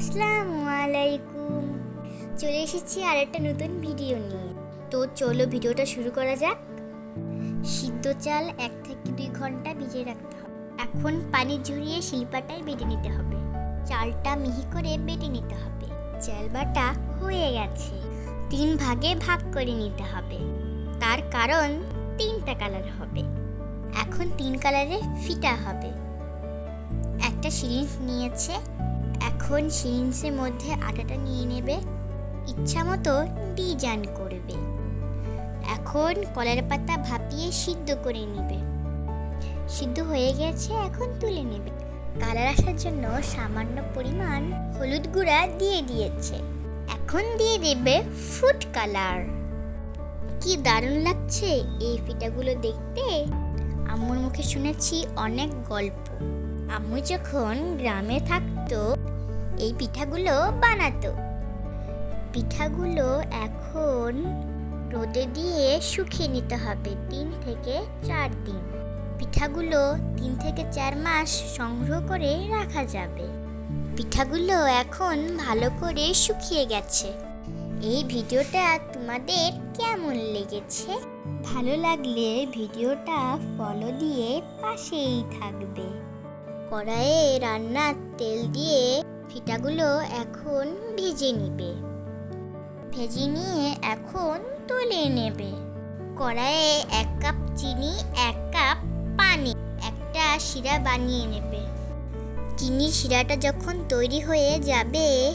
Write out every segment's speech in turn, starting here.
আসসালামু আলাইকুম। চলে এসেছি আর একটা নতুন ভিডিও নিয়ে। তো চলো ভিডিওটা শুরু করা যাক। সিদ্ধ চাল এক থেকে দুই ঘণ্টা ভিজিয়ে রাখতে হবে। এখন পানি ঝরিয়ে শিল্পাটায় বেটে নিতে হবে। চালটা মিহি করে বেটে নিতে হবে। চাল বাটা হয়ে গেছে। তিন ভাগে ভাগ করে নিতে হবে। তার কারণ তিনটা কালার হবে। এখন তিন কালারে ফিটা হবে। একটা সিরিঞ্জ নিয়েছে। এখন সিরিঞ্জের মধ্যে আটাটা নিয়ে নেবে ইচ্ছা মতো ডিজাইন করবে। এখন কলার পাতা ভাপিয়ে সিদ্ধ করে নেবে। সিদ্ধ হয়ে গেছে, এখন তুলে নেবে। কালার আসার জন্য সামান্য পরিমাণ হলুদ গুঁড়া দিয়ে দিয়েছে। এখন দিয়ে দেবে ফুড কালার। কি দারুণ লাগছে এই ফিটাগুলো দেখতে। আম্মুর মুখে শুনেছি অনেক গল্প। আম্মু যখন গ্রামে থাকতো এই পিঠাগুলো বানাতো। পিঠাগুলো এখন রোদে দিয়ে শুকিয়ে নিতে হবে তিন থেকে চার দিন। পিঠাগুলো তিন থেকে চার মাস সংগ্রহ করে রাখা যাবে। পিঠাগুলো এখন ভালো করে শুকিয়ে গেছে। এই ভিডিওটা তোমাদের কেমন লেগেছে? ভালো লাগলে ভিডিওটা ফলো দিয়ে পাশেই থাকবে। কড়াইয়ে রান্নার তেল দিয়ে ফিটাগুলো এখন ভেজে নিবে। ভেজে নিয়ে এখন তুলে নেবে। কড়াইয়ে এক কাপ চিনি, এক কাপ পানি, একটা শিরা বানিয়ে নেবে। চিনির শিরাটা যখন তৈরি হয়ে যাবে,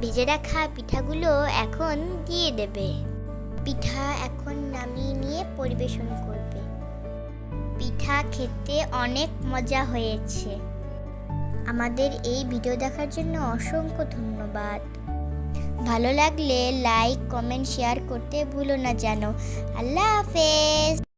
ভেজে রাখা পিঠাগুলো এখন দিয়ে দেবে। পিঠা এখন নামিয়ে নিয়ে পরিবেশন করবে। পিঠা খেতে অনেক মজা হয়েছে। আমাদের এই ভিডিও দেখার জন্য অসংখ্য ধন্যবাদ। ভালো লাগলে লাইক কমেন্ট শেয়ার করতে ভুলো না যেন। আল্লাহ হাফেজ।